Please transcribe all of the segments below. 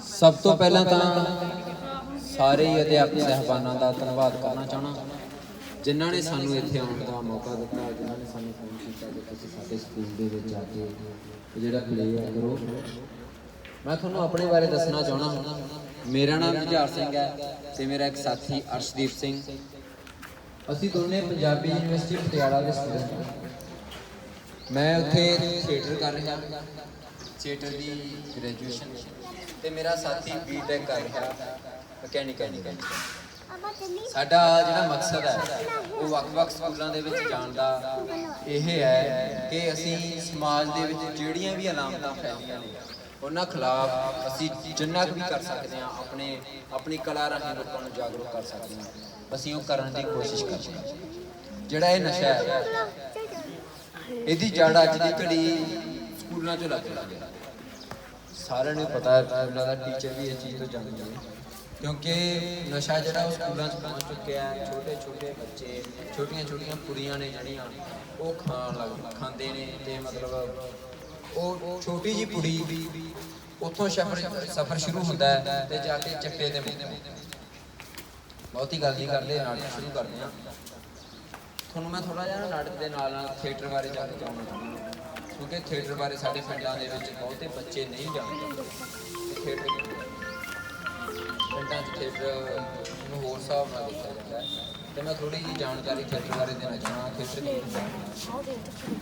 ਸਭ ਤੋਂ ਪਹਿਲਾਂ ਤਾਂ ਸਾਰੇ ਹੀ ਅਧਿਆਪਕ ਸਹਿਬਾਨਾਂ ਦਾ ਧੰਨਵਾਦ ਕਰਨਾ ਚਾਹਣਾ। ਜਿਨ੍ਹਾਂ ਨੇ ਸਾਨੂੰ ਇੱਥੇ ਆਉਣ ਦਾ ਮੌਕਾ ਦਿੱਤਾ, ਜਿਨ੍ਹਾਂ ਨੇ ਸਾਨੂੰ ਫੋਨ ਕੀਤਾ ਕਿ ਤੁਸੀਂ ਸਾਡੇ ਸਕੂਲ ਦੇ ਵਿੱਚ ਆ ਕੇ ਜਿਹੜਾ ਪਲੇ ਆ ਕਰੋ। ਮੈਂ ਤੁਹਾਨੂੰ ਆਪਣੇ ਬਾਰੇ ਦੱਸਣਾ ਚਾਹਣਾ। ਹਾਂ ਮੇਰਾ ਨਾਮ ਜੁਝਾਰ ਸਿੰਘ ਹੈ ਤੇ ਮੇਰਾ ਇੱਕ ਸਾਥੀ ਅਰਸ਼ਦੀਪ ਸਿੰਘ। ਅਸੀਂ ਦੋਨੇ ਪੰਜਾਬੀ ਯੂਨੀਵਰਸਿਟੀ ਪਟਿਆਲਾ ਦੇ ਸਟੂਡੈਂਟ ਹਾਂ। ਮੈਂ ਉੱਥੇ ਥੀਏਟਰ ਕਰ ਰਿਹਾ। ਥੀਏਟਰ ਦੀ ਗ੍ਰੈਜੂਏਸ਼ਨ ਤੇ ਮੇਰਾ ਸਾਥੀ ਬੀਟੈਕ ਕਰ ਰਿਹਾ ਮਕੈਨੀਕਲ ਸਾਡਾ ਜਿਹੜਾ ਮਕਸਦ ਹੈ ਉਹ ਵੱਖ-ਵੱਖ ਸਕੂਲਾਂ ਦੇ ਵਿੱਚ ਜਾਣ ਦਾ ਇਹ ਹੈ ਕਿ ਅਸੀਂ ਸਮਾਜ ਦੇ ਵਿੱਚ ਜਿਹੜੀਆਂ ਵੀ ਅਲਾਮਤਾਂ ਫੈਲੀਆਂ ਨੇ ਉਹਨਾਂ ਖਿਲਾਫ ਅਸੀਂ ਜਿੰਨਾ ਕੁ ਵੀ ਕਰ ਸਕਦੇ ਹਾਂ ਆਪਣੇ ਆਪਣੀ ਕਲਾ ਰਾਹੀਂ ਲੋਕਾਂ ਨੂੰ ਜਾਗਰੂਕ ਕਰ ਸਕਦੇ ਹਾਂ। ਅਸੀਂ ਉਹ ਕਰਨ ਦੀ ਕੋਸ਼ਿਸ਼ ਕਰਦੇ ਹਾਂ। ਜਿਹੜਾ ਇਹ ਨਸ਼ਾ ਹੈ ਇਹਦੀ ਜੜ ਅੱਜ ਦੀ ਘੜੀ ਸਕੂਲਾਂ 'ਚੋਂ ਲੱਗ ਰਹੀ ਹੈ। ਸਾਰਿਆਂ ਨੂੰ ਪਤਾ ਹੈ ਇਹਨਾਂ ਦਾ ਟੀਚਰ ਵੀ ਇਹ ਚੀਜ਼ ਤੋਂ ਜਾਣਦੇ ਨੇ ਕਿਉਂਕਿ ਨਸ਼ਾ ਜਿਹੜਾ ਉਹ ਸਕੂਲਾਂ 'ਚ ਪਹੁੰਚ ਚੁੱਕਿਆ ਹੈ ਛੋਟੇ ਛੋਟੇ ਬੱਚੇ ਛੋਟੀਆਂ ਛੋਟੀਆਂ ਕੁੜੀਆਂ ਨੇ ਜਿਹੜੀਆਂ, ਉਹ ਖਾਣ ਲੱਗ, ਖਾਂਦੇ ਨੇ ਤੇ ਮਤਲਬ ਉਹ ਛੋਟੀ ਜੀ ਕੁੜੀ ਉੱਥੋਂ ਸਫ਼ਰ ਸਫ਼ਰ ਸ਼ੁਰੂ ਹੁੰਦਾ ਹੈ ਤੇ ਜਾ ਕੇ ਚੱਪੇ ਤੇ ਮੁੱਕਦਾ ਬਹੁਤੀ ਗੱਲ ਨਹੀਂ ਕਰਦੇ, ਨਾਟਕ ਸ਼ੁਰੂ ਕਰਦੇ ਹਾਂ। ਤੁਹਾਨੂੰ ਮੈਂ ਥੋੜਾ ਜਿਹਾ ਨਾਟਕ ਦੇ ਨਾਲ ਨਾਲ ਥੀਏਟਰ ਬਾਰੇ ਜਾਣ ਚਾਹੁੰਦਾ ਚਾਹੁੰਦਾ ਕਿਉਂਕਿ ਥੀਏਟਰ ਬਾਰੇ ਸਾਡੇ ਪਿੰਡਾਂ ਦੇ ਵਿੱਚ ਬਹੁਤੇ ਬੱਚੇ ਨਹੀਂ ਜਾਣਦੇ। ਥੀਏਟਰ ਪਿੰਡਾਂ 'ਚ ਥੀਏਟਰ ਨੂੰ ਹੋਰ ਹਿਸਾਬ ਨਾਲ ਦੇਖਿਆ ਜਾਂਦਾ ਹੈ। ਤੇ ਮੈਂ ਥੋੜੀ ਜਿਹੀ ਜਾਣਕਾਰੀ ਥੀਏਟਰ ਬਾਰੇ ਦੇਣਾ ਚਾਹਣਾ ਥੀਏਟਰ ਕੀ ਹੁੰਦਾ ਹੈ?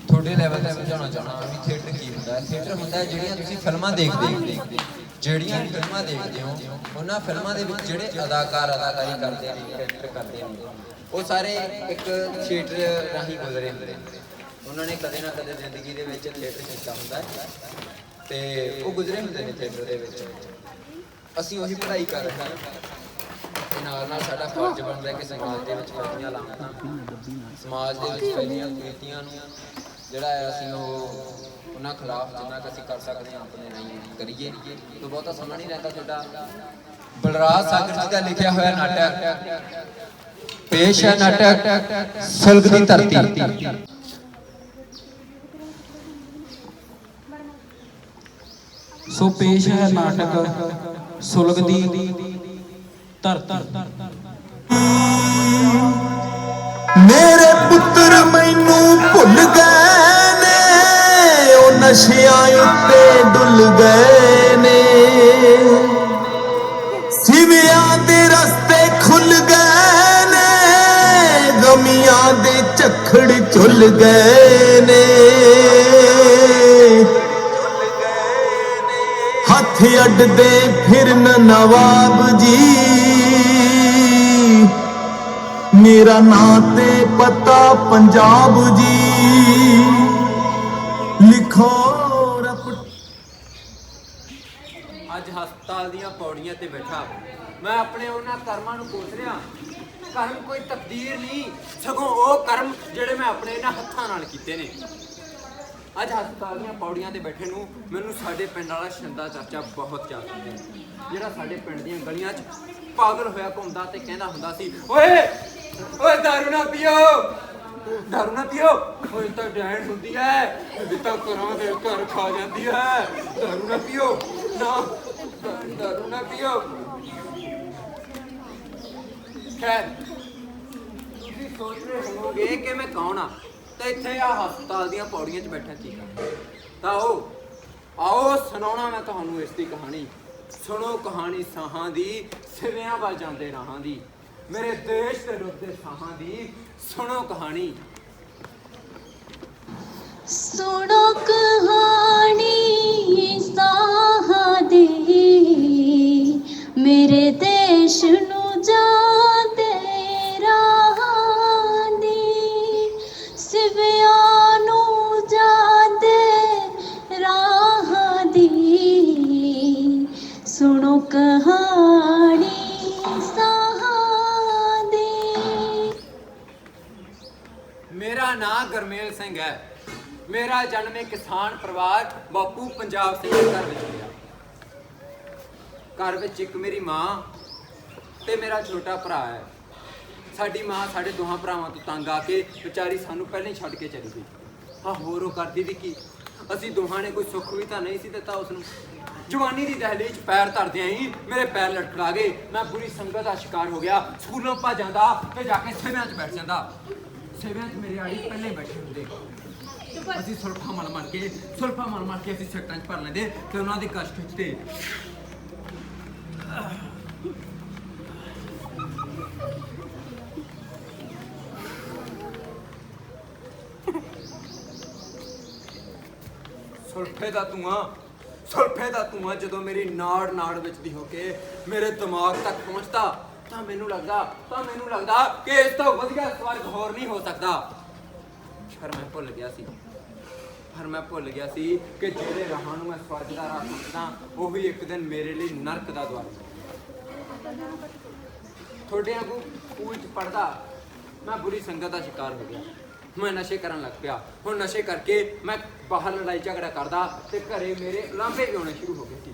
ਤੁਹਾਡੇ ਲੈਵਲ ਤੇ ਸਮਝਾਉਣਾ ਚਾਹਣਾ ਵੀ ਥੀਏਟਰ ਕੀ ਹੁੰਦਾ ਹੈ? ਥੀਏਟਰ ਹੁੰਦਾ ਹੈ ਜਿਹੜੀਆਂ ਤੁਸੀਂ ਫਿਲਮਾਂ ਦੇਖਦੇ ਹੋ। ਜਿਹੜੀਆਂ ਫਿਲਮਾਂ ਦੇਖਦੇ ਹੋ, ਉਹਨਾਂ ਫਿਲਮਾਂ ਦੇ ਵਿੱਚ ਜਿਹੜੇ ਅਦਾਕਾਰ ਅਦਾਕਾਰੀ ਕਰਦੇ ਨੇ ਕੈਰੈਕਟਰ ਕਰਦੇ ਨੇ, ਉਹ ਸਾਰੇ ਇੱਕ ਥੀਏਟਰ ਰਾਹੀਂ ਗੁਜ਼ਰੇ ਹੁੰਦੇ ਨੇ। ਉਹਨਾਂ ਨੇ ਕਦੇ ਨਾ ਕਦੇ ਜ਼ਿੰਦਗੀ ਦੇ ਵਿੱਚ ਥੀਏਟਰ ਕੀਤਾ ਹੁੰਦਾ ਹੈ ਤੇ ਉਹ ਗੁਜ਼ਰੇ ਹੁੰਦੇ ਨੇ ਥੀਏਟਰ ਦੇ ਵਿੱਚ। ਅਸੀਂ ਉਹੀ ਪੜ੍ਹਾਈ ਕਰ ਰਹੇ ਹਾਂ ਤੇ ਨਾਲ ਨਾਲ ਸਾਡਾ ਫਰਜ਼ ਬਣਦਾ ਕਿ ਸਮਾਜ ਦੇ ਵਿੱਚ ਫੈਲੀਆਂ ਲਾਮਤਾਂ ਸਮਾਜ ਦੇ ਵਿੱਚ ਫੈਲੀਆਂ ਕੁਰੀਤੀਆਂ ਨੂੰ ਜਿਹੜਾ ਹੈ ਅਸੀਂ ਉਹ ਉਹਨਾਂ ਖਿਲਾਫ ਜਿੰਨਾ ਕੁ ਅਸੀਂ ਕਰ ਸਕਦੇ ਹਾਂ, ਆਪਣੇ ਰਾਹੀਂ ਕਰੀਏ। ਤੋਂ ਬਹੁਤਾ ਸਮਾਂ ਨਹੀਂ ਰਹਿੰਦਾ ਤੁਹਾਡਾ। ਬਲਰਾਜ ਸਾਗਰ ਜੀ ਦਾ ਲਿਖਿਆ ਹੋਇਆ ਨਾਟਕ। ਪੇਸ਼ ਹੈ ਨਾਟਕ, ਸੁਲਗ ਦੀ ਧਰਤੀ। ਸੋ ਪੇਸ਼ ਹੈ ਨਾਟਕ ਸੁਲਗ ਧਰਤੀ। ਮੇਰੇ ਪੁੱਤਰ ਮੈਨੂੰ ਭੁੱਲ ਗਏ ਨੇ, ਉਹ ਨਸ਼ਿਆਂ ਉੱਤੇ ਡੁੱਲ ਗਏ ਨੇ। ਸਿਵਿਆਂ ਦੇ ਰਸਤੇ ਖੁੱਲ ਗਏ ਨੇ, ਗਮੀਆਂ ਦੇ ਝੱਖੜ ਝੁੱਲ ਗਏ ਨੇ। ਹੱਥ ਅੱਡਦੇ ਫਿਰਨ ਨਵਾਬ ਜੀ। ਮੇਰਾ ਨਾਂ ਤੇ ਪਤਾ ਪੰਜਾਬ ਜੀ। ਲਿਖੋ ਅੱਜ ਹਸਪਤਾਲ ਦੀਆਂ ਪੌੜੀਆਂ ਤੇ ਬੈਠਾ। ਮੈਂ ਆਪਣੇ ਉਹਨਾਂ ਕਰਮਾਂ ਨੂੰ ਕੋਸ ਰਿਹਾ। ਕਰਮ ਕੋਈ ਤਕਦੀਰ ਨਹੀਂ। ਸਗੋਂ ਉਹ ਕਰਮ ਜਿਹੜੇ ਮੈਂ ਆਪਣੇ ਇਹਨਾਂ ਹੱਥਾਂ ਨਾਲ ਕੀਤੇ ਨੇ। ਅੱਜ ਹਸਪਤਾਲ ਦੀਆਂ ਪੌੜੀਆਂ ਤੇ ਬੈਠੇ ਨੂੰ ਮੈਨੂੰ ਸਾਡੇ ਪਿੰਡ ਵਾਲਾ ਸ਼ੰਦਾ ਚਾਚਾ ਬਹੁਤ ਚਾਹ ਹੈ ਜਿਹੜਾ ਸਾਡੇ ਪਿੰਡ ਦੀਆਂ ਗਲੀਆਂ 'ਚ ਪਾਗਲ ਹੋਇਆ ਘੁੰਮਦਾ ਤੇ ਕਹਿੰਦਾ ਹੁੰਦਾ ਸੀ, ਓਏ ਓਏ ਦਾਰੂ ਨਾ ਪੀਓ। ਦਾਰੂ ਨਾ ਪੀਓ। ਓਏ, ਤਾਂ ਡੈਣ ਹੁੰਦੀ ਐ। ਇਹ ਤਾਂ ਦੇ ਘਰ ਖਾ ਜਾਂਦੀ ਐ। ਦਾਰੂ ਨਾ ਪੀਓ। ਨਾ ਦਾ- ਦਾਰੂ ਨਾ ਪੀਓ। ਖੈਰ, ਤੁਸੀਂ ਸੋਚ ਰਹੇ ਹੋਵੋਗੇ ਕਿ ਮੈਂ ਕੌਣ ਆ? ਤੇ ਇੱਥੇ ਆ ਹਸਪਤਾਲ ਦੀਆਂ ਪੌੜੀਆਂ 'ਚ ਬੈਠਾ ਠੀਕ ਤਾਂ ਆਓ ਆਓ ਸੁਣਾਉਣਾ ਮੈਂ ਤੁਹਾਨੂੰ ਇਸ ਦੀ ਕਹਾਣੀ। ਸੁਣੋ ਕਹਾਣੀ ਸਾਹਾਂ ਦੀ, ਸਿਵਿਆਂ ਵੱਲ ਜਾਂਦੇ ਰਾਹਾਂ ਦੀ। ਮੇਰੇ ਦੇਸ਼ ਦੇ ਰੁੱਤੇ ਸਾਹਾਂ ਦੀ, ਸੁਣੋ ਕਹਾਣੀ। ਸੁਣੋ ਕਹਾਣੀ ਸਾਹਾਂ ਦੀ। ਮੇਰੇ ਦੇਸ਼ ਨੂੰ ਜਾ ਮੇਰਾ ਜਨਮ ਇੱਕ ਕਿਸਾਨ ਪਰਿਵਾਰ ਬਾਪੂ ਪੰਜਾਬ ਸਿੰਘ ਦੇ ਘਰ ਵਿੱਚ ਹੋਇਆ ਘਰ ਵਿੱਚ ਇੱਕ ਮੇਰੀ ਮਾਂ ਤੇ ਮੇਰਾ ਛੋਟਾ ਭਰਾ ਹੈ। ਸਾਡੀ ਮਾਂ ਸਾਡੇ ਦੋਹਾਂ ਭਰਾਵਾਂ ਤੋਂ ਤੰਗ ਆ ਕੇ ਵਿਚਾਰੀ ਸਾਨੂੰ ਪਹਿਲਾਂ ਹੀ ਛੱਡ ਕੇ ਚਲੀ ਗਈ। ਹਾਂ ਹੋਰ ਉਹ ਕਰਦੀ ਵੀ ਕੀ? ਅਸੀਂ ਦੋਹਾਂ ਨੇ ਕੋਈ ਸੁੱਖ ਵੀ ਤਾਂ ਨਹੀਂ ਸੀ ਦਿੱਤਾ ਉਸ ਨੂੰ ਜਵਾਨੀ ਦੀ ਦਹਲੀਜ਼ 'ਚ ਪੈਰ ਧਰਦਿਆਂ ਹੀ ਮੇਰੇ ਪੈਰ ਲਟਕਾ ਗਏ। ਮੈਂ ਬੁਰੀ ਸੰਗਤ ਦਾ ਸ਼ਿਕਾਰ ਹੋ ਗਿਆ। ਸਕੂਲੋਂ ਭੱਜ ਜਾਂਦਾ ਤੇ ਜਾ ਕੇ ਸੇਵਿਆਂ 'ਚ ਬੈਠ ਜਾਂਦਾ। ਸੇਵਿਆਂ 'ਚ ਮੇਰੇ ਆੜੀ ਪਹਿਲੇ ਬੈਠੇ ਹੁੰਦੇ। ਅਸੀਂ ਸੁਲਫਾ ਮਲ ਮਲ ਕੇ, ਸੁਲਫਾ ਮਲ ਮਲ ਕੇ ਅਸੀਂ ਸੱਟਾਂ 'ਚ ਭਰ ਲੈਂਦੇ ਤੇ ਉਹਨਾਂ ਦੀ ਕਸ਼ ਖਿੱਚਦੇ ਸੁਲਫੇ ਦਾ ਧੂਆਂ, ਸੁਲਫੇ ਦਾ ਧੂਆਂ ਜਦੋਂ ਮੇਰੀ ਨਾੜ ਨਾੜ ਵਿੱਚ ਦੀ ਹੋ ਕੇ ਮੇਰੇ ਦਿਮਾਗ ਤੱਕ ਪਹੁੰਚਦਾ, ਤਾਂ ਮੈਨੂੰ ਲੱਗਦਾ, ਤਾਂ ਮੈਨੂੰ ਲੱਗਦਾ ਕਿ ਇਸ ਤੋਂ ਵਧੀਆ ਸਵਰਗ ਹੋਰ ਨਹੀਂ ਹੋ ਸਕਦਾ। ਪਰ ਮੈਂ ਭੁੱਲ ਗਿਆ ਸੀ। ਪਰ ਮੈਂ ਭੁੱਲ ਗਿਆ ਸੀ ਕਿ ਜਿਹੜੇ ਰਾਹਾਂ ਨੂੰ ਮੈਂ ਸਵਰਗ ਦਾ ਰਾਹ ਸਮਝਦਾ ਉਹੀ ਇੱਕ ਦਿਨ ਮੇਰੇ ਲਈ ਨਰਕ ਦਾ ਦਵਾਰ ਤੁਹਾਡੇ ਵਾਂਗੂ ਸਕੂਲ ਚ ਪੜਦਾ ਮੈਂ ਬੁਰੀ ਸੰਗਤ ਦਾ ਸ਼ਿਕਾਰ ਹੋ ਗਿਆ। ਮੈਂ ਨਸ਼ੇ ਕਰਨ ਲੱਗ ਪਿਆ। ਹੁਣ ਨਸ਼ੇ ਕਰਕੇ ਮੈਂ ਬਾਹਰ ਲੜਾਈ ਝਗੜਾ ਕਰਦਾ ਤੇ ਘਰੇ ਮੇਰੇ ਲਾਂਭੇ ਵੀ ਆਉਣੇ ਸ਼ੁਰੂ ਹੋ ਗਏ ਸੀ।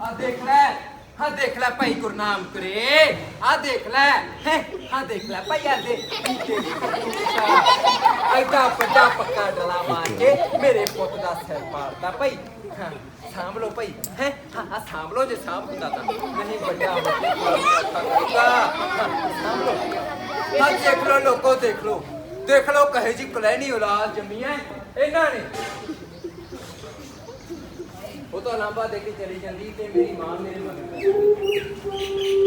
ਆ ਦੇਖ ਲੈ ਹਾਂ ਦੇਖ ਲੈ ਭਾਈ ਗੁਰਨਾਮ ਕਰੇ। ਆ ਦੇਖ ਲੈ, ਹਾਂ ਦੇਖ ਲੈ ਭਾਈ ਆ ਦੇ। ਐਡਾ ਵੱਡਾ ਪੱਕਾ ਡਲਾ ਮਾਰ ਕੇ ਮੇਰੇ ਪੁੱਤ ਦਾ ਸਿਰ ਪਾੜਦਾ ਭਾਈ। ਹਾਂ, ਸਾਂਭ ਲਓ ਭਾਈ। ਹੈ? ਹਾਂ ਸਾਂਭ ਲਓ ਜੇ ਸਾਂਭ ਹੁੰਦਾ ਤਾਂ। ਨਹੀਂ ਵੱਡਾ ਹੋ ਸਾਂਭ ਲਓ। ਹਾਂ ਦੇਖ ਲਓ ਲੋਕੋ ਦੇਖ ਲਓ। ਦੇਖ ਲਓ ਕਹੇ ਜੀ ਕਲੈਣੀ ਔਲਾਦ ਜੰਮੀ ਹੈ ਇਹਨਾਂ ਨੇ। ਉਹ ਤਾਂ ਲਾਂਬਾ ਦੇ ਕੇ ਚਲੀ ਜਾਂਦੀ ਤੇ ਮੇਰੀ ਮਾਂ ਮੇਰੇ ਮਗਰ ਇੱਕ ਪੁੱਤਾ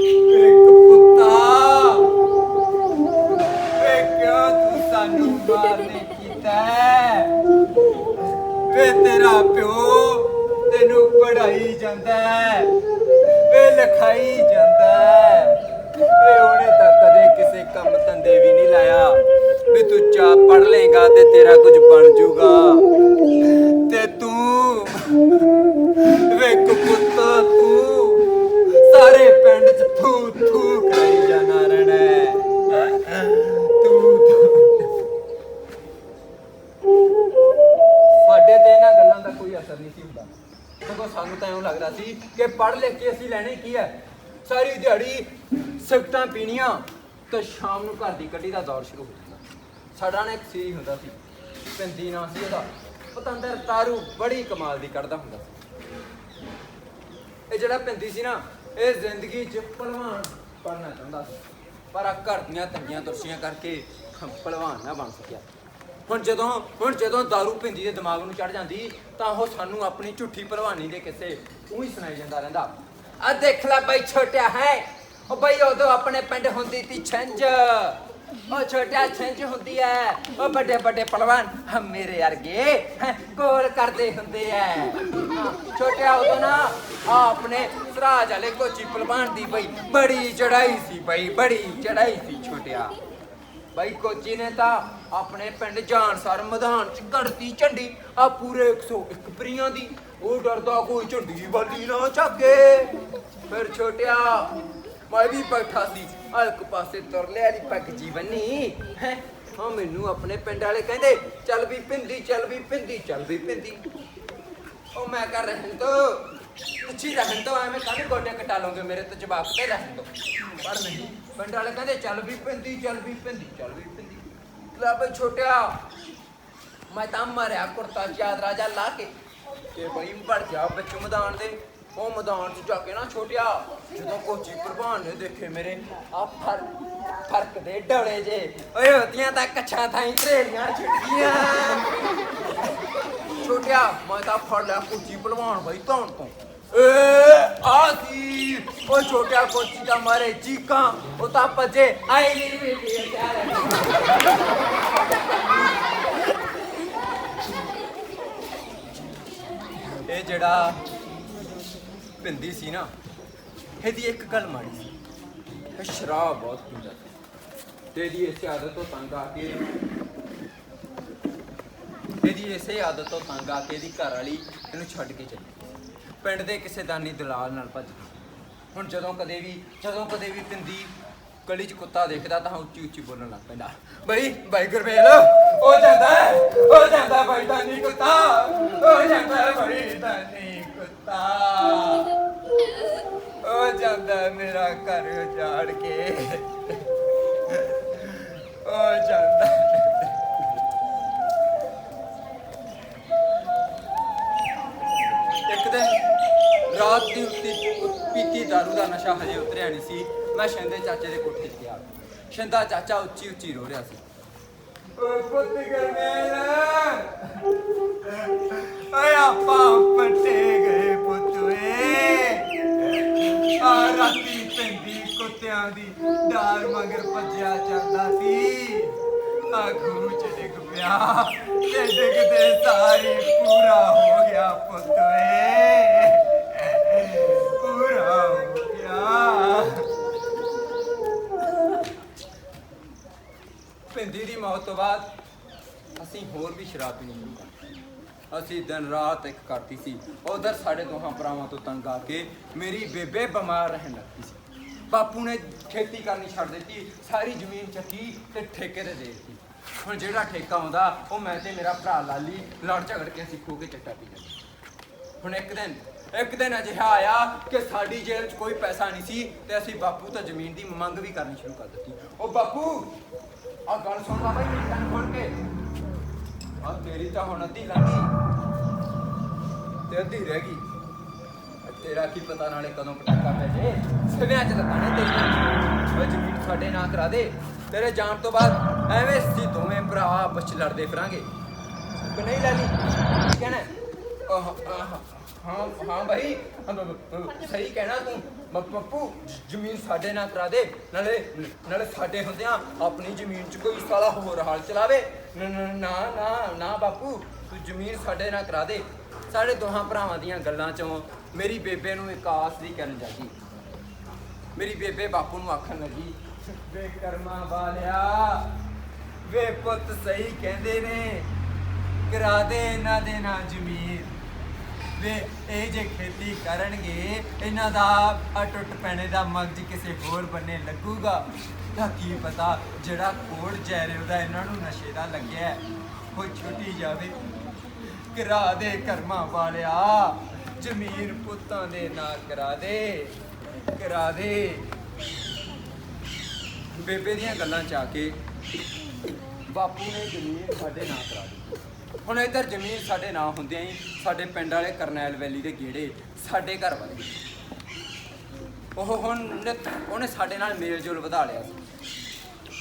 ਤੈਨੂੰ ਪੜਾਈ ਜਾਂਦਾ ਵੇ ਲਿਖਾਈ ਜਾਂਦਾ ਵੇ ਉਹਨੇ ਤਾਂ ਕਦੇ ਕਿਸੇ ਕੰਮ ਧੰਦੇ ਵੀ ਨਹੀਂ ਲਾਇਆ। ਵੀ ਤੂੰ ਚਾ ਪੜ ਲੇਗਾ ਤੇ ਤੇਰਾ ਕੁਝ ਬਣ ਜਾਊਗਾ ਤੇ ਤੂੰ ਵੇ ਕੁੱਤ ਤੂੰ, ਸਾਰੇ ਪਿੰਡ ਚ ਥੂ ਥੂ ਸਾਨੂੰ ਤਾਂ ਇਉਂ ਲੱਗਦਾ ਸੀ ਕਿ ਪੜ੍ਹ ਲਿਖ ਕੇ ਅਸੀਂ ਲੈਣੇ ਕੀ ਹੈ? ਸਾਰੀ ਦਿਹਾੜੀ ਸਿਗਟਾਂ ਪੀਣੀਆਂ ਤੇ ਸ਼ਾਮ ਨੂੰ ਘਰ ਦੀ ਕੱਢੀ ਦਾ ਦੌਰ ਸ਼ੁਰੂ ਹੋ ਜਾਂਦਾ। ਸਾਡਾ ਨਾ ਇੱਕ ਸੀ ਹੁੰਦਾ ਸੀ ਪਿੰਦੀ ਨਾਂ ਸੀ ਉਹਦਾ। ਪਤੰਦਰ ਤਾਰੂ ਬੜੀ ਕਮਾਲ ਦੀ ਕੱਢਦਾ ਹੁੰਦਾ ਸੀ। ਇਹ ਜਿਹੜਾ ਪਿੰਦੀ ਸੀ ਨਾ, ਇਹ ਜ਼ਿੰਦਗੀ 'ਚ ਪਹਿਲਵਾਨ ਬਣਨਾ ਚਾਹੁੰਦਾ ਸੀ। ਪਰ ਆ ਘਰ ਦੀਆਂ ਤੰਗੀਆਂ ਤੁਰਸੀਆਂ ਕਰਕੇ ਪਹਿਲਵਾਨ ਨਾ ਬਣ ਸਕਿਆ। ਹੁਣ ਜਦੋਂ ਹੁਣ ਜਦੋਂ दारू ਪਿੰਦੀ ਦੇ ਦਿਮਾਗ ਨੂੰ ਚੜ ਜਾਂਦੀ ਤਾਂ ਉਹ ਸਾਨੂੰ ਆਪਣੀ ਝੂਠੀ ਪਹਿਲਵਾਨੀ ਦੇ ਕਿੱਸੇ ਉਹੀ ਸੁਣਾਈ ਜਾਂਦਾ ਰਹਿੰਦਾ। ਆ ਦੇਖ ਲੈ ਬਈ ਛੋਟਿਆ ਹੈ। ਉਹ ਬਈ ਉਦੋਂ ਆਪਣੇ ਪਿੰਡ ਹੁੰਦੀ ਤੀ ਛੰਜ ਉਹ ਛੋਟਿਆ ਛੰਜ ਹੁੰਦੀ ਐ। ਉਹ ਵੱਡੇ ਵੱਡੇ ਪਹਿਲਵਾਨ ਹਮ ਮੇਰੇ ਵਰਗੇ ਹੈਂ, ਗੋਲ ਕਰਦੇ ਹੁੰਦੇ ਐ। ਛੋਟਿਆ ਉਦੋਂ ਨਾ ਆ ਆਪਣੇ ਸਰਾਜ ਵਾਲੇ ਕੋਚੀ ਪਹਿਲਵਾਨ ਦੀ ਬਈ ਬੜੀ ਚੜਾਈ ਸੀ ਬਈ ਬੜੀ ਚੜਾਈ ਸੀ ਛੋਟਿਆ। ਬਾਈ ਕੋਚੀ ਨੇ ਤਾਂ ਆਪਣੇ ਪਿੰਡ ਜਾਨਸਰ ਮੈਦਾਨ ਚ ਘੜਤੀ ਝੰਡੀ ਆ ਪੂਰੇ 101 ਪਰੀਆਂ ਦੀ। ਉਹ ਡਰਦਾ ਕੋਈ ਝੰਡੀ ਵਾਲੀ ਨਾ ਝਾਕੇ। ਫਿਰ ਛੋਟਿਆ ਮੈਂ ਵੀ ਬੈਠਾ ਸੀ। ਆ ਇੱਕ ਪਾਸੇ ਤੁਰ ਲਿਆ ਦੀ ਪੱਗ ਜੀਵਨੀ ਹੈ? ਹਾਂ, ਮੈਨੂੰ ਆਪਣੇ ਪਿੰਡ ਵਾਲੇ ਕਹਿੰਦੇ, ਚੱਲ ਵੀ ਪਿੰਦੀ, ਚੱਲ ਵੀ ਪਿੰਦੀ, ਚੱਲ ਵੀ ਪਿੰਦੀ। ਉਹ ਮੈਂ ਕਰ ਰਹਿਣ ਤੋਂ ਅੱਛੀ ਰਹਿਣ ਤੋਂ ਐਵੇਂ ਕਾਹਨੂੰ ਗੋਡੇ ਕਟਾ ਲਓਗੇ ਮੇਰੇ ਤੋਂ ਜਵਾਬ? ਤੇ ਰਹਿਣ ਤੋਂ ਪਰ ਨਹੀਂ ਪਿੰਡ ਵਾਲੇ ਕਹਿੰਦੇ, ਚੱਲ ਵੀ ਪਿੰਦੀ, ਚੱਲ ਵੀ ਪਿੰਦੀ, ਚੱਲ ਵੀ ਪਿੰਦੀ। ਲੈ ਬਈ ਛੋਟਿਆ, ਮੈਂ ਤਾਂ ਮਰਿਆ ਕੁਰਤਾ ਚਾਦ ਰਾਜਾ ਲਾ ਕੇ। ਤੇ ਬਈ ਵੜ ਜਾ ਵਿੱਚ ਮੈਦਾਨ ਦੇ। ਉਹ ਮੈਦਾਨ 'ਚ ਜਾ ਕੇ ਨਾ ਛੋਟਿਆ, ਜਦੋਂ ਕੋਚੀ ਪ੍ਰਭਾਨ ਨੇ ਦੇਖੇ ਮੇਰੇ ਆ ਫਰ ਫ਼ਰਕ ਦੇ ਡੋਲੇ ਜੇ। ਓਏ, ਹੁੰਦੀਆਂ ਤਾਂ ਕੱਛਾਂ ਥਾਈ ਤਰੇਲੀਆਂ ਛਿੜਕੀਆਂ ਛੋਟਿਆ, ਮੈਂ ਤਾਂ ਫੜ ਲਿਆ ਕੋਚੀ ਪਹਿਲਵਾਨ ਬਾਈ ਧੌਣ ਤੋਂ। ਏ, ਆ ਸੀ ਉਹ ਛੋਟਿਆ ਕੋਚੀ ਦਾ ਮਾਰੇ ਚੀਕਾਂ। ਉਹ ਤਾਂ ਭੱਜੇ, ਆਈ ਨਹੀਂ ਵੀ ਇਹ ਜਿਹੜਾ ਪਿੰਦੀ ਸੀ ਨਾ, ਇਹਦੀ ਇੱਕ ਗੱਲ ਮਾੜੀ ਸੀ। ਇਹ ਸ਼ਰਾਬ ਬਹੁਤ ਪੀਂਦਾ ਸੀ। ਤੇ ਇਹਦੀ ਇਸੇ ਆਦਤ ਤੋਂ ਤੰਗ ਆ ਕੇ ਇਹਦੀ। ਇਸੇ ਆਦਤ ਤੋਂ ਤੰਗ ਆ ਕੇ ਇਹਦੀ ਘਰ ਵਾਲੀ ਇਹਨੂੰ ਛੱਡ ਕੇ ਚਲੀ ਪਿੰਡ ਦੇ ਕਿਸੇ ਦਾਨੀ ਦਲਾਲ ਨਾਲ ਭੱਜ ਗਈ। ਹੁਣ ਜਦੋਂ ਕਦੇ ਵੀ ਜਦੋਂ ਕਦੇ ਵੀ ਪਿੰਦੀ ਗਲੀ 'ਚ ਕੁੱਤਾ ਦੇਖਦਾ ਤਾਂ ਉੱਚੀ ਉੱਚੀ ਬੋਲਣ ਲੱਗ ਪੈਂਦਾ ਬਈ ਬਾਈ ਗੁਰਮੇਲ ਉਹ ਜਾਂਦਾ ਹੈ, ਉਹ ਜਾਂਦਾ ਬਾਈ ਦਾਨੀ ਕੁੱਤਾ ਉਹ ਜਾਂਦਾ ਹੈ ਬਾਈ ਦਾਨੀ ਕੁੱਤਾ। ਜਾਂਦਾ ਮੇਰਾ ਘਰ ਉਜਾੜ ਕੇ। ਉਹ ਜਾਂਦਾ। ਇੱਕ ਦਿਨ ਰਾਤ ਦੀ ਉੱਤੀ ਪੀਤੀ ਦਾਰੂ ਦਾ ਨਸ਼ਾ ਹਜੇ ਉਤਰਿਆ ਨਹੀਂ ਸੀ। ਮੈਂ ਸ਼ਿੰਦੇ ਚਾਚੇ ਦੇ ਕੋਠੇ 'ਚ ਗਿਆ। ਸ਼ਿੰਦਾ ਚਾਚਾ ਉੱਚੀ ਉੱਚੀ ਰੋ ਰਿਹਾ ਸੀ। ਓਏ ਪੁੱਤ ਗਰਮੇਲ ਓਏ ਆਪਾਂ ਕੁੱਤਿਆਂ ਦੀ ਡਾਰ ਮਗਰ ਭੱਜਿਆ ਜਾਂਦਾ ਸੀ। ਆ ਗੁਰੂ ਚ ਡਿੱਗ ਪਿਆ ਤੇ ਡਿੱਗਦੇ ਸਾਰੀ ਪੂਰਾ ਹੋ ਗਿਆ ਪੁੱਤ ਏ। ਪੂਰਾ ਹੋ ਗਿਆ। ਪਿੰਦੀ ਦੀ ਮੌਤ ਤੋਂ ਬਾਅਦ ਅਸੀਂ ਹੋਰ ਵੀ ਸ਼ਰਾਬ ਪੀਣੀ ਸ਼ੁਰੂ ਕਰ ਦਿੱਤੀ। ਅਸੀਂ ਦਿਨ ਰਾਤ ਇੱਕ ਕਰਤੀ ਸੀ। ਉਧਰ ਸਾਡੇ ਦੋਹਾਂ ਭਰਾਵਾਂ ਤੋਂ ਤੰਗ ਆ ਕੇ ਮੇਰੀ ਬੇਬੇ ਬਿਮਾਰ ਰਹਿਣ ਲੱਗੀ ਸੀ। ਬਾਪੂ ਨੇ ਖੇਤੀ ਕਰਨੀ ਛੱਡ ਦਿੱਤੀ, ਸਾਰੀ ਜ਼ਮੀਨ ਚੱਕੀ ਤੇ ਠੇਕੇ ਤੇ ਦੇ ਦਿੱਤੀ। ਹੁਣ ਜਿਹੜਾ ਠੇਕਾ ਆਉਂਦਾ, ਉਹ ਮੈਂ ਤੇ ਮੇਰਾ ਭਰਾ ਲਾਲੀ ਲੜ ਝਗੜ ਕੇ ਅਸੀਂ ਖੋ ਕੇ ਚੱਟਾ ਪੀ ਜਾਂਦੇ ਹੁਣ ਇੱਕ ਦਿਨ ਇੱਕ ਦਿਨ ਅਜਿਹਾ ਆਇਆ ਕਿ ਸਾਡੀ ਜੇਬ 'ਚ ਕੋਈ ਪੈਸਾ ਨਹੀਂ ਸੀ ਤੇ ਅਸੀਂ ਬਾਪੂ ਤੋਂ ਜ਼ਮੀਨ ਦੀ ਮੰਗ ਵੀ ਕਰਨੀ ਸ਼ੁਰੂ ਕਰ ਦਿੱਤੀ। ਉਹ ਬਾਪੂ ਆ ਗੱਲ ਸੁਣਦਾ ਬਾਬਾ ਜੀ ਕੰਨ ਖੋਲ ਕੇ। ਆ ਤੇਰੀ ਤਾਂ ਹੁਣ ਅੱਧੀ ਲੰਘੀ ਤੇ ਅੱਧੀ ਰਹਿ ਗਈ। ਤੇਰਾ ਕੀ ਪਤਾ ਨਾਲੇ ਕਦੋਂ ਪਟਾਕਾ ਪੈ ਜੇ ਸਿਵਿਆਂ ਚ ਲੱਗਾ ਨੇ ਤੇਰੀ ਉਹ ਜ਼ਮੀਨ ਸਾਡੇ ਨਾਂ ਕਰਾ ਦੇ। ਤੇਰੇ ਜਾਣ ਤੋਂ ਬਾਅਦ ਐਵੇਂ ਸੀ ਦੋਵੇਂ ਭਰਾ ਆਪਸ ਚ ਲੜਦੇ ਫਿਰਾਂਗੇ। ਕਿ ਨਹੀਂ ਲਾਲੀ ਕਹਿਣਾ? ਹਾਂ ਹਾਂ ਭਾਈ ਸਹੀ ਕਹਿਣਾ ਤੂੰ। ਬ- ਪੱਪੂ, ਜ਼ਮੀਨ ਸਾਡੇ ਨਾਂ ਕਰਾ ਦੇ। ਨਾਲੇ ਨਾਲੇ ਸਾਡੇ ਹੁੰਦਿਆਂ ਆਪਣੀ ਜ਼ਮੀਨ 'ਚ ਕੋਈ ਸਾਲਾ ਹੋਰ ਹਾਲ ਚਲਾਵੇ। ਨਾ ਨਾ ਨਾ ਬਾਪੂ। ਤੂੰ ਜ਼ਮੀਨ ਸਾਡੇ ਨਾਂ ਕਰਾ ਦੇ। ਸਾਡੇ ਦੋਹਾਂ ਭਰਾਵਾਂ ਦੀਆਂ ਗੱਲਾਂ 'ਚੋਂ ਮੇਰੀ ਬੇਬੇ ਨੂੰ ਇੱਕ ਆਸ ਦੀ ਕਰਨ ਜਾਗੀ। ਮੇਰੀ ਬੇਬੇ ਬਾਪੂ ਨੂੰ ਆਖਣ ਲੱਗੀ ਵੇ ਕਰਮਾ ਵਾਲਿਆ ਵੇ ਪੁੱਤ ਸਹੀ ਕਹਿੰਦੇ ਨੇ ਕਰਾ ਦੇ ਇਹਨਾਂ ਦੇ ਨਾਂ ਜ਼ਮੀਰ ਵੇ ਇਹ ਜੇ ਖੇਤੀ ਕਰਨਗੇ ਇਹਨਾਂ ਦਾ ਆ ਟੁੱਟ ਪੈਣੇ ਦਾ ਮਗਜ ਕਿਸੇ ਹੋਰ ਬੰਨੇ ਲੱਗੂਗਾ। ਤਾਂ ਕੀ ਪਤਾ ਜਿਹੜਾ ਕੋੜ ਜੈਰੇ ਉਹਦਾ ਇਹਨਾਂ ਨੂੰ ਨਸ਼ੇ ਦਾ ਲੱਗਿਆ ਹੈ, ਉਹ ਛੁੱਟੀ ਜਾਵੇ ਕਰਾ ਦੇ ਕਰਮਾ ਵਾਲਿਆ ਜ਼ਮੀਰ ਪੁੱਤਾਂ ਦੇ ਨਾਂ ਕਰਾ ਦੇ ਕਰਾ ਦੇ। ਬੇਬੇ ਦੀਆਂ ਗੱਲਾਂ ਚ ਆ ਕੇ ਬਾਪੂ ਨੇ ਜ਼ਮੀਨ ਸਾਡੇ ਨਾਂ ਕਰਾ ਦਿੱਤੀ। ਹੁਣ ਇੱਧਰ ਜ਼ਮੀਨ ਸਾਡੇ ਨਾਂ ਹੁੰਦਿਆਂ ਹੀ ਸਾਡੇ ਪਿੰਡ ਵਾਲੇ ਕਰਨੈਲ ਵੈਲੀ ਦੇ ਗੇੜੇ ਸਾਡੇ ਘਰ ਵੱਲ ਗਏ। ਉਹ ਹੁਣ ਉਹਨੇ ਸਾਡੇ ਨਾਲ ਮੇਲ ਜੋਲ ਵਧਾ ਲਿਆ ਸੀ।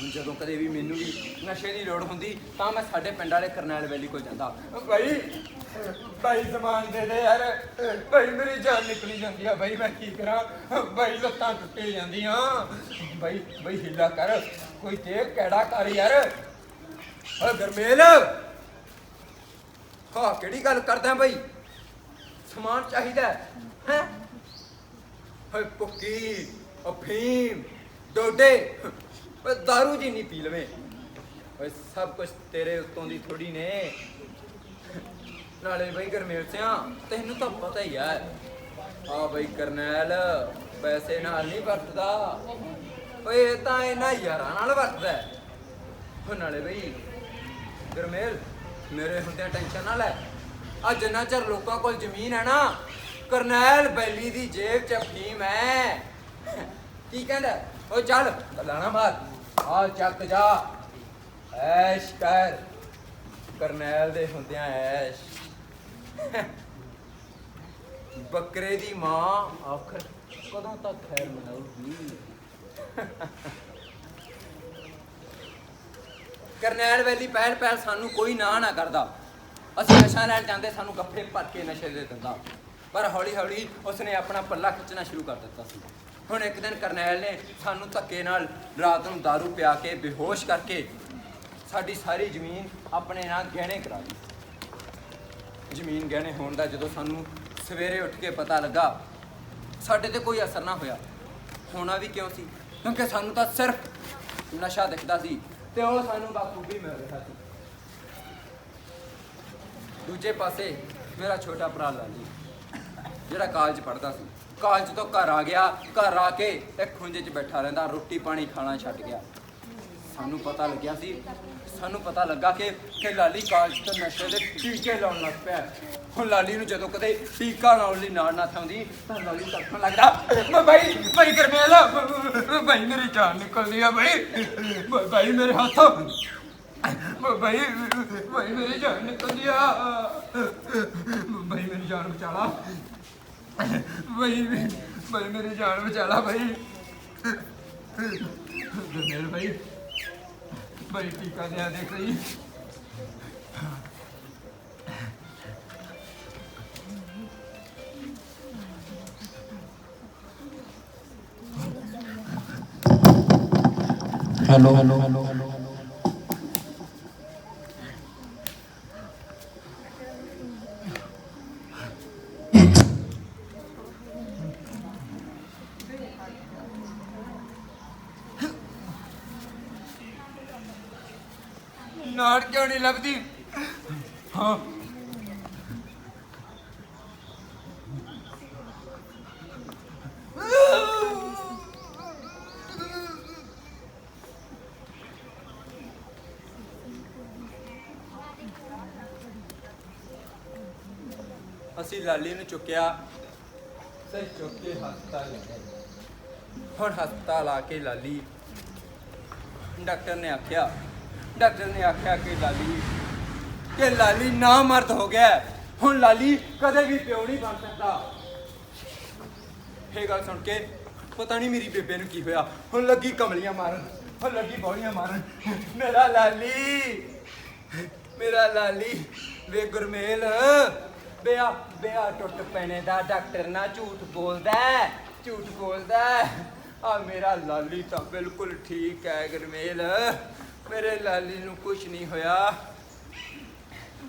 ਜਦੋਂ ਕਦੇ ਵੀ ਮੈਨੂੰ ਵੀ ਨਸ਼ੇ ਦੀ ਲੋੜ ਹੁੰਦੀ, ਤਾਂ ਮੈਂ ਸਾਡੇ ਪਿੰਡ ਵਾਲੇ ਕਰਨੈਲ ਵੈਲੀ ਕੋਲ ਜਾਂਦਾ। ਭਾਈ ਭਾਈ ਸਮਾਨ ਦੇ ਦੇ ਯਾਰ। ਭਾਈ ਮੇਰੀ ਜਾਨ ਨਿਕਲੀ ਜਾਂਦੀ ਆ। ਭਾਈ ਮੈਂ ਕੀ ਕਰਾਂ? ਭਾਈ ਲੱਤਾਂ ਟੁੱਟੀ ਜਾਂਦੀਆਂ। ਭਾਈ ਭਾਈ ਹਿੱਲਾ ਕਰ। ਕੋਈ ਤੇ ਕਿਹੜਾ ਕਰ ਯਾਰ। ਓ ਗਰਮੇਲ। ਹਾਂ ਕਿਹੜੀ ਗੱਲ ਕਰਦਾ ਭਾਈ ਸਮਾਨ ਚਾਹੀਦਾ ਹੈ? ਓਏ ਪੁੱਕੀ, ਅਫੀਮ, ਡੋਡੇ। ਓਏ दारू ਜੀ ਨਹੀਂ ਪੀ ਲਵੇਂ। ਓਏ ਸਭ ਕੁਝ ਤੇਰੇ ਉੱਤੋਂ ਦੀ ਥੋੜੀ ਨੇ। ਨਾਲੇ ਬਈ ਗਰਮੇਲ ਸਿਆ, ਤੈਨੂੰ ਤਾਂ ਪਤਾ ਹੀ ਹੈ ਆ ਬਈ ਕਰਨੈਲ, ਪੈਸੇ ਨਾਲ ਨਹੀਂ ਵਰਤਦਾ। ਓਏ ਇਹ ਤਾਂ ਇਹਨਾਂ ਯਾਰਾਂ ਨਾਲ ਵਰਤਦਾ ਹੈ। ਉਹ ਨਾਲੇ ਬਈ, ਗਰਮੇਲ, ਮੇਰੇ ਹੁੰਦਿਆਂ ਟੈਨਸ਼ਨ ਨਾ ਲੈ। ਆ ਜਿੰਨਾ ਚਿਰ ਲੋਕਾਂ ਕੋਲ ਜ਼ਮੀਨ ਹੈ ਨਾ, ਕਰਨੈਲ ਬੈਲੀ ਦੀ ਜੇਬ 'ਚ ਫੀਮ ਹੈ ਕੀ ਕਹਿੰਦਾ? ਓ ਚੱਲ ਗੱਲਾਂ ਮਾਰ ਆ ਚੱਕ ਜਾ। ਐਸ਼ ਕਰ। ਕਰਨੈਲ ਦੇ ਹੁੰਦਿਆਂ ਐਸ਼। ਬੱਕਰੇ ਦੀ ਮਾਂ ਆਖਰ ਕਦੋਂ ਤੱਕ ਖੈਰ ਮਨਾਉਗੀ ਕਰਨੈਲ ਵੈਲੀ ਪਹਿਲ ਪਹਿਲ ਸਾਨੂੰ ਕੋਈ ਨਾ ਨਾ ਕਰਦਾ। ਅਸੀਂ ਨਸ਼ਾ ਲੈਣ ਜਾਂਦੇ, ਸਾਨੂੰ ਗੱਫੇ ਭਰ ਕੇ ਨਸ਼ੇ ਦੇ ਦਿੰਦਾ। ਪਰ ਹੌਲੀ ਹੌਲੀ ਉਸਨੇ ਆਪਣਾ ਪੱਲਾ ਖਿੱਚਣਾ ਸ਼ੁਰੂ ਕਰ ਦਿੱਤਾ ਸੀ। ਹੁਣ ਇੱਕ ਦਿਨ ਕਰਨੈਲ ਨੇ ਸਾਨੂੰ ਧੱਕੇ ਨਾਲ ਰਾਤ ਨੂੰ दारू ਪਿਆ ਕੇ ਬੇਹੋਸ਼ ਕਰਕੇ ਸਾਡੀ ਸਾਰੀ ਜ਼ਮੀਨ ਆਪਣੇ ਨਾਲ ਗਹਿਣੇ ਕਰਾ ਲਈ ਜ਼ਮੀਨ ਗਹਿਣੇ ਹੋਣ ਦਾ ਜਦੋਂ ਸਾਨੂੰ ਸਵੇਰੇ ਉੱਠ ਕੇ ਪਤਾ ਲੱਗਾ, ਸਾਡੇ ਤੇ ਕੋਈ ਅਸਰ ਨਾ ਹੋਇਆ। ਹੋਣਾ ਵੀ ਕਿਉਂ ਸੀ? ਕਿਉਂਕਿ ਸਾਨੂੰ ਤਾਂ ਸਿਰਫ ਨਸ਼ਾ ਦਿਖਦਾ ਸੀ ਤੇ ਉਹ ਸਾਨੂੰ ਬਾਖੂਬੀ ਮਿਲ ਰਿਹਾ ਸੀ। ਦੂਜੇ ਪਾਸੇ ਮੇਰਾ ਛੋਟਾ ਭਰਾ ਲਾਲੀ। ਜਿਹੜਾ ਕਾਲਜ ਪੜ੍ਹਦਾ ਸੀ। ਕਾਲਜ ਤੋਂ ਘਰ ਆ ਗਿਆ, ਘਰ ਆ ਕੇ ਇੱਕ ਖੁੰਝੇ 'ਚ ਬੈਠਾ ਰਹਿੰਦਾ, ਰੋਟੀ ਪਾਣੀ ਖਾਣਾ ਛੱਡ ਗਿਆ। ਸਾਨੂੰ ਪਤਾ ਲੱਗਿਆ ਸੀ, ਸਾਨੂੰ ਪਤਾ ਲੱਗਾ ਕਿ ਕਿ ਲਾਲੀ ਕਾਲਜ ਤੋਂ ਨਸ਼ੇ ਦੇ ਟੀਕੇ ਲਾਉਣ ਲੱਗ ਪਿਆ। ਹੁਣ ਲਾਲੀ ਨੂੰ ਜਦੋਂ ਕਦੇ ਟੀਕਾ ਲਾਉਣ ਲਈ ਨਾਲ ਨਾ ਥਾਉਂਦੀ ਤਾਂ ਲਾਲੀ ਤੜਫਣ ਲੱਗਦਾ, ਮੈਂ ਭਾਈ ਭਾਈ ਕਰਮੇਲ ਭਾਈ ਮੇਰੀ ਜਾਨ ਨਿਕਲਦੀ ਆ ਭਾਈ ਭਾਈ- ਭਾਈ ਮੇਰੇ ਹੱਥੋਂ ਭਾਈ ਭਾਈ ਮੇਰੀ ਜਾਨ ਨਿਕਲਦੀ ਆ। ਭਾਈ ਮੇਰੀ ਜਾਨ ਬਚਾ ਲਾ। ਭਾਈ ਭਾਈ ਮੇਰੀ ਜਾਨ ਬਚਾ ਲਾ ਭਾਈ ਮੇਰੇ ਭਾਈ ਭਾਈ ਟੀਕਾ ਲਿਆ ਦੇ ਸਹੀ ਹੈਲੋ ਹੈਲੋ ਹੈਲੋ। ਲੱਭਦੀ ਹਾਂ। ਅਸੀਂ ਲਾਲੀ ਨੂੰ ਚੁੱਕਿਆ। ਤੇ ਚੁੱਕ ਕੇ ਹਸਪਤਾਲ ਲੈ ਗਏ। ਹੁਣ ਹਸਪਤਾਲ ਆ ਕੇ ਲਾਲੀ ਡਾਕਟਰ ਨੇ ਆਖਿਆ ਡਾਕਟਰ ਨੇ ਆਖਿਆ ਕਿ ਲਾਲੀ ਕਿ ਲਾਲੀ ਨਾ ਮਰਦ ਹੋ ਗਿਆ ਹੈ। ਹੁਣ ਲਾਲੀ ਕਦੇ ਵੀ ਪਿਓ ਨਹੀਂ ਬਣ ਸਕਦਾ। ਇਹ ਗੱਲ ਸੁਣ ਕੇ ਪਤਾ ਨਹੀਂ ਮੇਰੀ ਬੇਬੇ ਨੂੰ ਕੀ ਹੋਇਆ। ਹੁਣ ਲੱਗੀ ਕਮਲੀਆਂ ਮਾਰਨ ਹੁਣ ਲੱਗੀ ਬੌਲੀਆਂ ਮਾਰਨ। ਮੇਰਾ ਲਾਲੀ ਮੇਰਾ ਲਾਲੀ ਵੇ ਗੁਰਮੇਲ ਬਿਆ ਬਿਆ ਟੁੱਟ ਪੈਣੇ ਦਾ ਡਾਕਟਰ ਨਾ ਝੂਠ ਬੋਲਦਾ ਹੈ, ਝੂਠ ਬੋਲਦਾ ਆ ਮੇਰਾ ਲਾਲੀ ਤਾਂ ਬਿਲਕੁਲ ਠੀਕ ਹੈ ਗੁਰਮੇਲ। ਮੇਰੇ ਲਾਲੀ ਨੂੰ ਕੁਝ ਨਹੀਂ ਹੋਇਆ।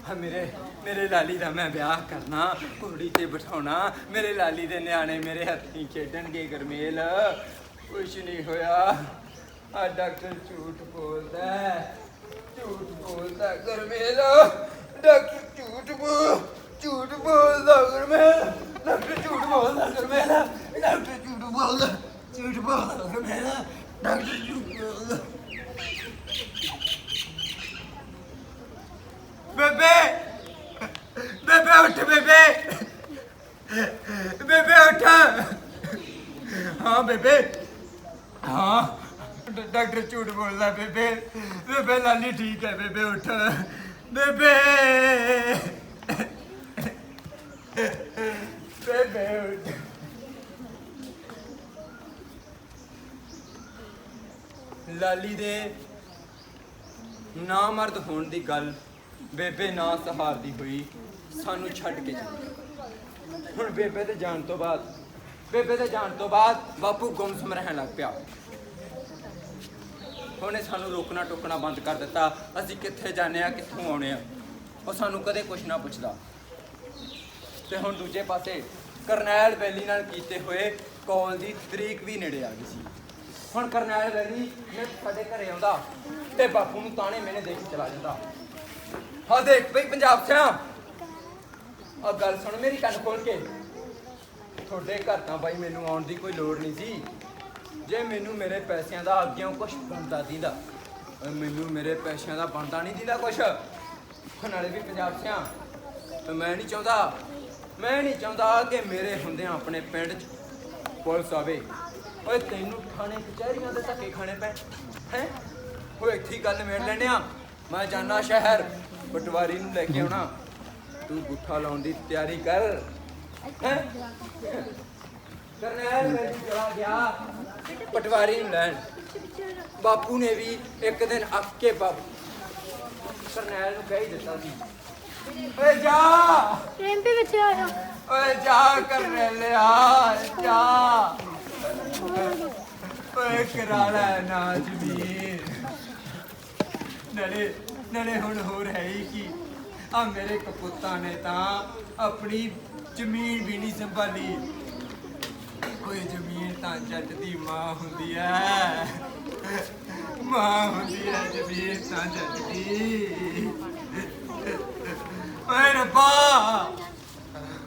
ਆ ਮੇਰੇ ਮੇਰੇ ਲਾਲੀ ਦਾ ਮੈਂ ਵਿਆਹ ਕਰਨਾ ਕੁੜੀ ਤੇ ਬਿਠਾਉਣਾ। ਮੇਰੇ ਲਾਲੀ ਦੇ ਨਿਆਣੇ ਮੇਰੇ ਹੱਥੀਂ ਖੇਡਣਗੇ ਗਰਮੇਲ। ਕੁਛ ਨਹੀਂ ਹੋਇਆ। ਆ ਡਾਕਟਰ ਝੂਠ ਬੋਲਦਾ ਝੂਠ ਬੋਲਦਾ ਹੈ ਗਰਮੇਲ। ਡਾਕਟਰ ਝੂਠ ਬੋਲ ਝੂਠ ਬੋਲਦਾ ਗਰਮੇਲ। ਡਾਕਟਰ ਝੂਠ ਬੋਲਦਾ ਗਰਮੇਲ। ਡਾਕਟਰ ਝੂਠ ਬੋਲਦਾ ਝੂਠ ਬੋਲਦਾ ਗਰਮੇਲ। ਡਾਕਟਰ ਝੂਠ ਬੋਲਦਾ ਬੇਬੇ। ਬੇਬੇ ਉੱਠ, ਬੇਬੇ। ਬੇਬੇ ਉੱਠ। ਹਾਂ, ਬੇਬੇ। ਹਾਂ। ਡ- ਡਾਕਟਰ ਝੂਠ ਬੋਲਦਾ, ਬੇਬੇ। ਬੇਬੇ, ਲਾਲੀ ਠੀਕ ਹੈ, ਬੇਬੇ, ਉੱਠ। ਬੇਬੇ। ਬੇਬੇ, ਉੱਠ। ਲਾਲੀ ਦੇ ਨਾ ਮਰਦ ਹੋਣ ਦੀ ਗੱਲ ਬੇਬੇ ਨਾ ਸਹਾਰਦੀ ਹੋਈ, ਸਾਨੂੰ ਛੱਡ ਕੇ ਚਲੀ ਹੁਣ ਬੇਬੇ ਦੇ ਜਾਣ ਤੋਂ ਬਾਅਦ, ਬੇਬੇ ਦੇ ਜਾਣ ਤੋਂ ਬਾਅਦ ਬਾਪੂ ਗੁੰਮਸਮ ਰਹਿਣ ਲੱਗ ਪਿਆ। ਉਹਨੇ ਸਾਨੂੰ ਰੋਕਣਾ ਟੋਕਣਾ ਬੰਦ ਕਰ ਦਿੱਤਾ। ਅਸੀਂ ਕਿੱਥੇ ਜਾਂਦੇ ਆ ਕਿੱਥੋਂ ਆਉਣੇ ਆ ਉਹ ਸਾਨੂੰ ਕਦੇ ਕੁਝ ਨਾ ਪੁੱਛਦਾ। ਤੇ ਹੁਣ ਦੂਜੇ ਪਾਸੇ ਕਰਨੈਲ ਵੈਲੀ ਨਾਲ ਕੀਤੇ ਹੋਏ ਕਾਲ ਦੀ ਤਰੀਕ ਵੀ ਨੇੜੇ ਆ ਗਈ ਸੀ। ਹੁਣ ਕਰਨੈਲ ਵੈਲੀ ਨੇ ਸਾਡੇ ਘਰੇ ਆਉਂਦਾ ਤੇ ਬਾਪੂ ਨੂੰ ਤਾਣੇ ਮੈਨੇ ਦੇਖ ਕੇ ਚਲਾ ਜਾਂਦਾ। ਹਾਂ ਦੇਖ ਬਈ, ਪੰਜਾਬ ਸਿਆ ਆ ਗੱਲ ਸੁਣ ਮੇਰੀ ਕੰਨ ਖੋਲ ਕੇ। ਤੁਹਾਡੇ ਘਰ ਤਾਂ ਬਾਈ ਮੈਨੂੰ ਆਉਣ ਦੀ ਕੋਈ ਲੋੜ ਨਹੀਂ ਸੀ। ਜੇ ਮੈਨੂੰ ਮੇਰੇ ਪੈਸਿਆਂ ਦਾ ਅੱਗਿਓਂ ਕੁਝ ਬਣਦਾ ਦੀਦਾ ਮੈਨੂੰ ਮੇਰੇ ਪੈਸਿਆਂ ਦਾ ਬਣਦਾ ਨਹੀਂ ਦੀਦਾ ਕੁਝ ਨਾਲੇ ਵੀ ਪੰਜਾਬ ਸਿਆ ਤੇ ਮੈਂ ਨਹੀਂ ਚਾਹੁੰਦਾ, ਮੈਂ ਨਹੀਂ ਚਾਹੁੰਦਾ ਕਿ ਮੇਰੇ ਹੁੰਦਿਆਂ ਆਪਣੇ ਪਿੰਡ 'ਚ ਪੁਲਿਸ ਆਵੇ। ਓਏ, ਤੈਨੂੰ ਥਾਣੇ ਕਚਹਿਰੀਆਂ ਦੇ ਧੱਕੇ ਖਾਣੇ ਪੈਣ ਹੈ? ਓਏ, ਇੱਥੇ ਹੀ ਗੱਲ ਮੇੜ ਲੈਣਿਆ ਮੈਂ ਜਾਣਾ ਸ਼ਹਿਰ। ਪਟਵਾਰੀ ਨੂੰ ਲੈ ਕੇ ਆਉਣਾ। ਤੂੰ ਗੁੱਠਾ ਲਾਉਣ ਦੀ ਤਿਆਰੀ ਕਰ। ਹੈ? ਕਰਨੈਲ ਮੈਂ ਵੀ ਚਲਾ ਗਿਆ। ਪਟਵਾਰੀ ਨੂੰ ਲੈਣ। ਬਾਪੂ ਨੇ ਵੀ ਇੱਕ ਦਿਨ ਅੱਕ ਕੇ ਬਾਪੂ ਕਰਨੈਲ ਨੂੰ ਕਹਿ ਹੀ ਦਿੱਤਾ ਸੀ। ਓਏ ਜਾ। ਟ੍ਰੇਨ ਤੇ ਵਿੱਚ ਆ ਜਾ। ਓਏ ਜਾ ਕਰਨੈਲਿਆ ਜਾ। ਓਏ ਕਰਾ ਲੈ ਨਾਚ ਵੀਰ ਨਲੇ ਨਲੇ ਹੁਣ ਹੋਰ ਹੈ ਹੀ ਕੀ। ਆ ਮੇਰੇ ਕਪੁੱਤਾਂ ਨੇ ਤਾਂ ਆਪਣੀ ਜ਼ਮੀਨ ਵੀ ਨਹੀਂ ਸੰਭਾਲੀ। ਕੋਈ ਜ਼ਮੀਨ ਤਾਂ ਜੱਟ ਦੀ ਮਾਂ ਹੁੰਦੀ ਐ। ਮਾਂ ਹੁੰਦੀ ਐ, ਜ਼ਮੀਨ ਤਾਂ ਜੱਟ ਦੀ। ਓਏ ਰੱਬਾ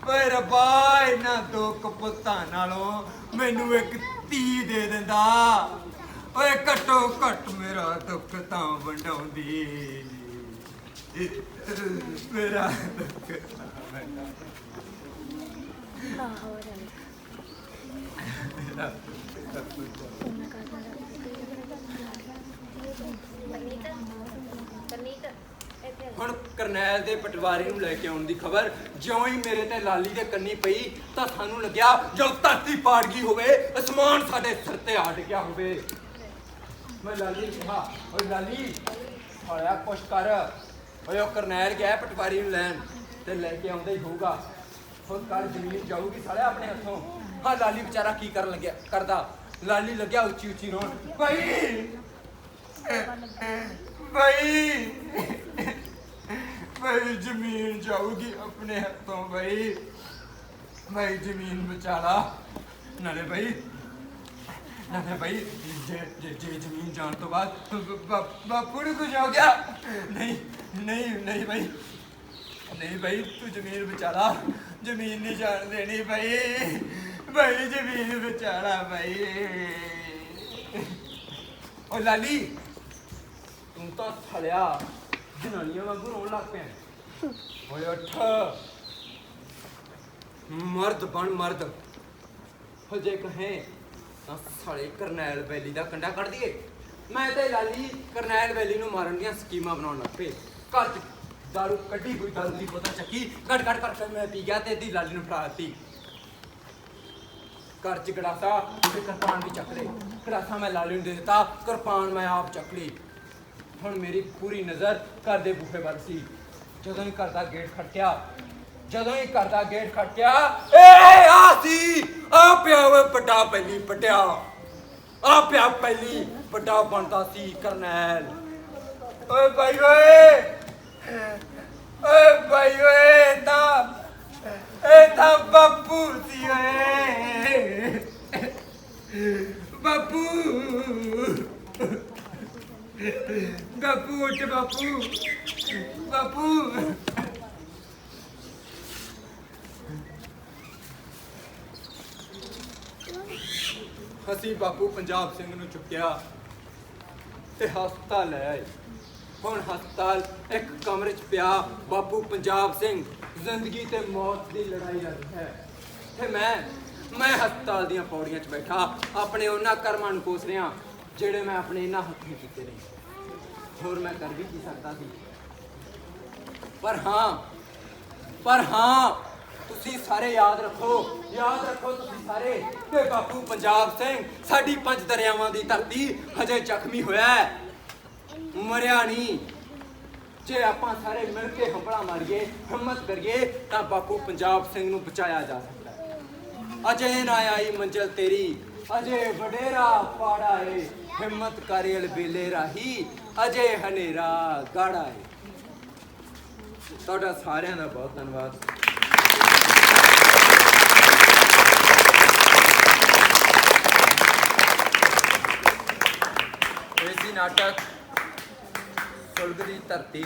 ਓਏ ਰੱਬਾ, ਇਹਨਾਂ ਦੋ ਕਪੁੱਤਾਂ ਨਾਲੋਂ ਮੈਨੂੰ ਇੱਕ ਧੀ ਦੇ ਦਿੰਦਾ। ਓਏ ਘਟੋ ਘਟ ਮੇਰਾ ਦੁੱਖ ਤਾਂ ਵੰਡਾਉਂਦੀ। ਮੇਰਾ ਦੁੱਖ ਤਾਂ ਹੁਣ ਕਰਨੈਲ ਦੇ ਪਟਵਾਰੀ ਨੂੰ ਲੈ ਕੇ ਆਉਣ ਦੀ ਖਬਰ, ਜਿਉਂ ਹੀ ਮੇਰੇ ਤੇ ਲਾਲੀ ਦੇ ਕੰਨੀ ਪਈ, ਤਾਂ ਸਾਨੂੰ ਲੱਗਿਆ ਜੋ ਧਰਤੀ ਪਾੜ ਗਈ ਹੋਵੇ, ਅਸਮਾਨ ਸਾਡੇ ਸਿਰ ਤੇ ਆ ਗਿਆ ਹੋਵੇ। ਮੈਂ ਲਾਲੀ ਨੂੰ ਕਿਹਾ, ਓਏ ਲਾਲੀ ਹੋਇਆ ਕੁਛ ਕਰ। ਓਏ ਉਹ ਕਰਨੈਲ ਗਿਆ ਪਟਵਾਰੀ ਨੂੰ ਲੈਣ ਤੇ ਲੈ ਕੇ ਆਉਂਦਾ ਹੀ ਹੋਊਗਾ। ਹੁਣ ਕੱਲ ਜ਼ਮੀਨ ਜਾਊਗੀ ਸਾਲੇ ਆਪਣੇ ਹੱਥੋਂ। ਹਾਂ ਲਾਲੀ ਵਿਚਾਰਾ ਕੀ ਕਰਨ ਲੱਗਿਆ, ਕਰਦਾ? ਲਾਲੀ ਲੱਗਿਆ ਉੱਚੀ ਉੱਚੀ ਰੋਣ। ਭਾਈ! ਭਾਈ! ਭਾਈ, ਜ਼ਮੀਨ ਜਾਊਗੀ ਆਪਣੇ ਹੱਥੋਂ ਭਾਈ। ਭਾਈ, ਜ਼ਮੀਨ ਵਿਚਾਰਾ ਨਾਲੇ ਭਾਈ ਨਾਲੇ ਭਾਈ, ਜੇ ਜੇ ਜੇ ਜ਼ਮੀਨ ਜਾਣ ਤੋਂ ਬਾਅਦ ਬ- ਬਾਪੂ ਨੂੰ ਕੁਝ ਹੋ ਗਿਆ। ਨਹੀਂ ਨਹੀਂ ਨਹੀਂ ਭਾਈ। ਨਹੀਂ ਭਾਈ, ਤੂੰ ਜ਼ਮੀਨ ਬਚਾਲਾ ਜ਼ਮੀਨ ਨਹੀਂ ਜਾਣ ਦੇਣੀ ਭਾਈ। ਭਾਈ, ਜ਼ਮੀਨ ਬਚਾਲਾ ਭਾਈ। ਓ ਲਾਲੀ, ਤੂੰ ਤਾਂ ਥਲਿਆ। ਜਨਾਨੀਆਂ ਵਾਂਗੂ ਰੋਣ ਲੱਗ ਪਿਆ। ਓਏ ਉੱਠ। ਮਰਦ ਬਣ ਮਰਦ। ਹਜੇ ਕਹੇ। ਤਾਂ ਸਾਲੇ ਕਰਨੈਲ ਵੈਲੀ ਦਾ ਕੰਡਾ ਕੱਢ ਦਈਏ। ਮੈਂ ਤੇ ਲਾਲੀ ਕਰਨੈਲ ਵੈਲੀ ਨੂੰ ਮਾਰਨ ਦੀਆਂ ਸਕੀਮਾਂ ਬਣਾਉਣ ਲੱਗ ਪਏ। ਘਰ ਚ ਦਾਰੂ ਕੱਢੀ, ਕੋਈ ਦਾਰੂ ਦੀ ਪਤਾ ਚੱਕੀ, ਘਟ ਕੱਢ ਕਰਕੇ ਮੈਂ ਪੀ ਗਿਆ ਤੇ ਇਹਦੀ ਲਾਲੀ ਨੂੰ ਫੜਾ ਦਿੱਤੀ। ਘਰ ਚ ਗੜਾਸਾ ਤੇ ਕਿਰਪਾਨ ਵੀ ਚੱਕ ਲਈ ਗੜਾਸਾ ਮੈਂ ਲਾਲੀ ਨੂੰ ਦੇ ਦਿੱਤਾ, ਕਿਰਪਾਨ ਮੈਂ ਆਪ ਚੱਕ ਲਈ। ਹੁਣ ਮੇਰੀ ਪੂਰੀ ਨਜ਼ਰ ਘਰ ਦੇ ਬੂਹੇ ਵੱਲ ਸੀ। ਜਦੋਂ ਹੀ ਘਰ ਦਾ ਗੇਟ ਖੜਕਿਆ ਜਦੋਂ ਹੀ ਘਰ ਦਾ ਗੇਟ ਖੜਕਿਆ ਏ ਆ ਸੀ। ਆ ਪਿਆ ਵੇ ਪਟਾ ਪਹਿਲੀ ਪਟਿਆ। ਆ ਪਿਆ ਪਹਿਲੀ ਪਟਾ ਬਣਦਾ ਸੀ ਕਰਨੈਲ। ਓਏ ਭਾਈ ਓਏ। ਓਏ ਭਾਈ ਓਏ ਤਾਂ ਇਹ ਤਾਂ ਬਾਪੂ ਸੀ ਓਏ। ਬਾਪੂ। ਬਾਪੂ ਉੱਠ ਬਾਪੂ। ਬਾਪੂ। ਅਸੀਂ ਬਾਪੂ ਪੰਜਾਬ ਸਿੰਘ ਨੂੰ ਚੁੱਕਿਆ ਤੇ ਹਸਪਤਾਲ ਲੈ ਆਏ। ਹੁਣ ਹਸਪਤਾਲ ਇੱਕ ਕਮਰੇ 'ਚ ਪਿਆ ਬਾਪੂ ਪੰਜਾਬ ਸਿੰਘ। ਜ਼ਿੰਦਗੀ ਤੇ ਮੌਤ ਦੀ ਲੜਾਈ ਲੜ ਹੈ। ਤੇ ਮੈਂ ਮੈਂ ਹਸਪਤਾਲ ਦੀਆਂ ਪੌੜੀਆਂ 'ਚ ਬੈਠਾ, ਆਪਣੇ ਉਹਨਾਂ ਕਰਮਾਂ ਨੂੰ ਕੋਸ ਰਿਹਾ, ਜਿਹੜੇ ਮੈਂ ਆਪਣੇ ਇਹਨਾਂ ਹੱਥੀਂ ਕੀਤੇ ਨੇ। ਹੋਰ ਮੈਂ ਕਰ ਵੀ ਕੀ ਸਕਦਾ ਸੀ? ਪਰ ਹਾਂ ਪਰ ਹਾਂ ਤੁਸੀਂ ਸਾਰੇ ਯਾਦ ਰੱਖੋ ਯਾਦ ਰੱਖੋ ਤੁਸੀਂ ਸਾਰੇ ਕਿ ਬਾਪੂ ਪੰਜਾਬ ਸਿੰਘ ਸਾਡੀ ਪੰਜ ਦਰਿਆਵਾਂ ਦੀ ਧਰਤੀ ਹਜੇ ਜ਼ਖਮੀ ਹੋਇਆ ਹੈ। ਮਰਿਆ ਨਹੀਂ ਜੇ ਆਪਾਂ ਸਾਰੇ ਮਿਲ ਕੇ ਹੰਬੜਾ ਮਾਰੀਏ, ਹਿੰਮਤ ਕਰੀਏ, ਤਾਂ ਬਾਪੂ ਪੰਜਾਬ ਸਿੰਘ ਨੂੰ ਬਚਾਇਆ ਜਾ ਸਕਦਾ ਹੈ। ਅਜੇ ਨਾ ਆਈ ਮੰਜ਼ਲ ਤੇਰੀ, ਅਜੇ ਵਡੇਰਾ ਪਾੜਾ ਏ। ਹਿੰਮਤ ਕਰੇ ਬੇਲੇ ਰਾਹੀ, ਅਜੇ ਹਨੇਰਾ ਗਾੜਾ ਏ। ਤੁਹਾਡਾ ਸਾਰਿਆਂ ਦਾ ਬਹੁਤ ਧੰਨਵਾਦ ਇਹ ਸੀ ਨਾਟਕ ਸੁਲਗ ਦੀ ਧਰਤੀ।